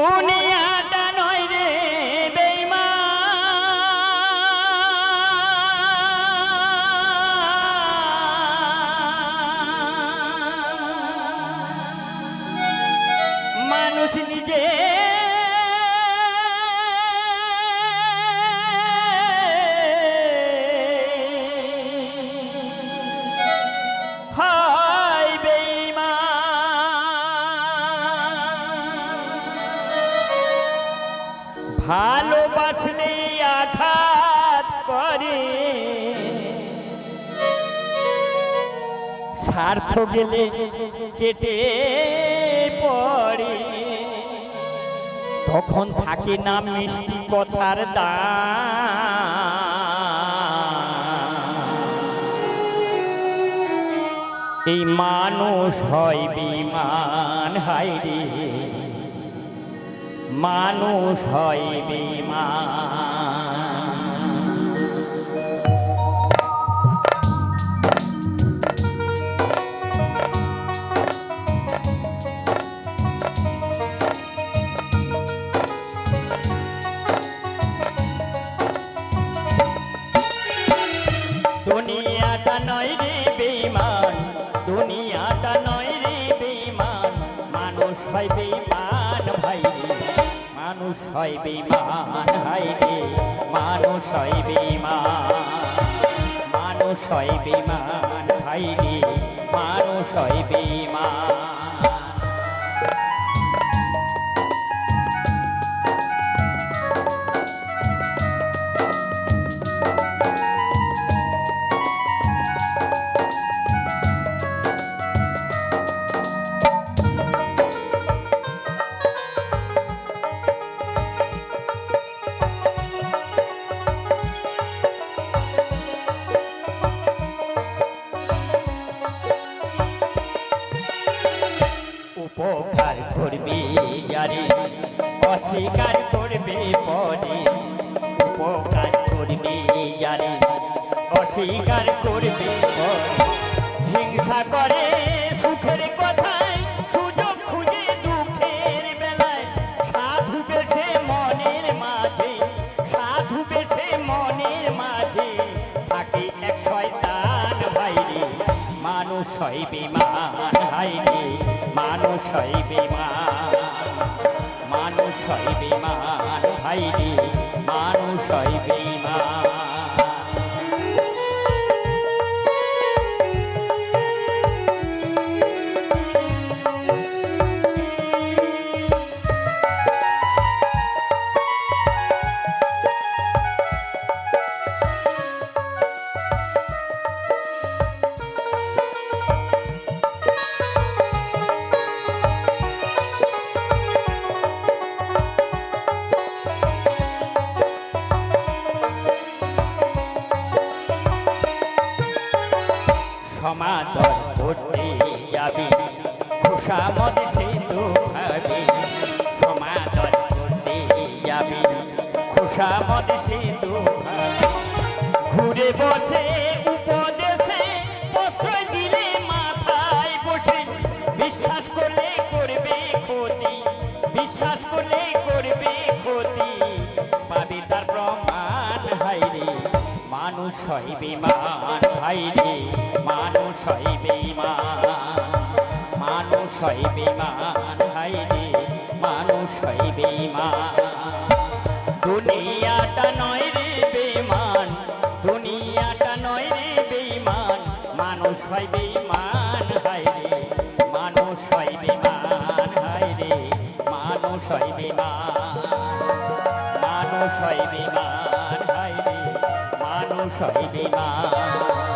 দুনিয়া ভালোবাসলে আঘাত করে। স্বার্থ গেলে কেটে পড়ে। তখন থাকে না মিষ্টি কথার দা এই মানুষ হয় বিমান, হায় রে। মানুষ হয় বিমান দুনিয়াটা নয় রে বেমান দুনিয়াটা নয় রে বেমান মানুষ হয় বেমান মানুষ হয় বেমান ভাই রে মানুষ হয় বেমান। মানুষ হয় বেমান রে মানুষ হয় বেমান যারে অস্বীকার করবে পরে, উপকার করবে যারে অস্বীকার করবে পরে। হিংসা করে সুখের কথায়, সুযোগ খুঁজে দুঃখের বেলায়। সাধু বেছে মনের মাঝে, সাধু বেছে মনের মাঝে। থাকে এক শয়তান বাইরে মানুষ হয় বিমান হাইরে মানুষ হয় বিমান মানুষ হয় বিমান হাইরে সমাদর করতে যাবি খুশামদ সেতু ভাবি সমাদর করতে যাবি খুশামদ সেতু ঘুরে বসে মানুষ হয় বিমান হাইরে মানুষ হয় বিমান মানুষ হয় বিমান হাইরে মানুষ হয় বিমান। দুনিয়াটা নয় রে বেমান, দুনিয়াটা নয় রে বেমান মানুষ হয় বেমান হায় রে মানুষ হয় বেমান হায় রে মানুষ হয় বেমান মানুষ হয় বেমান। হয় বেমান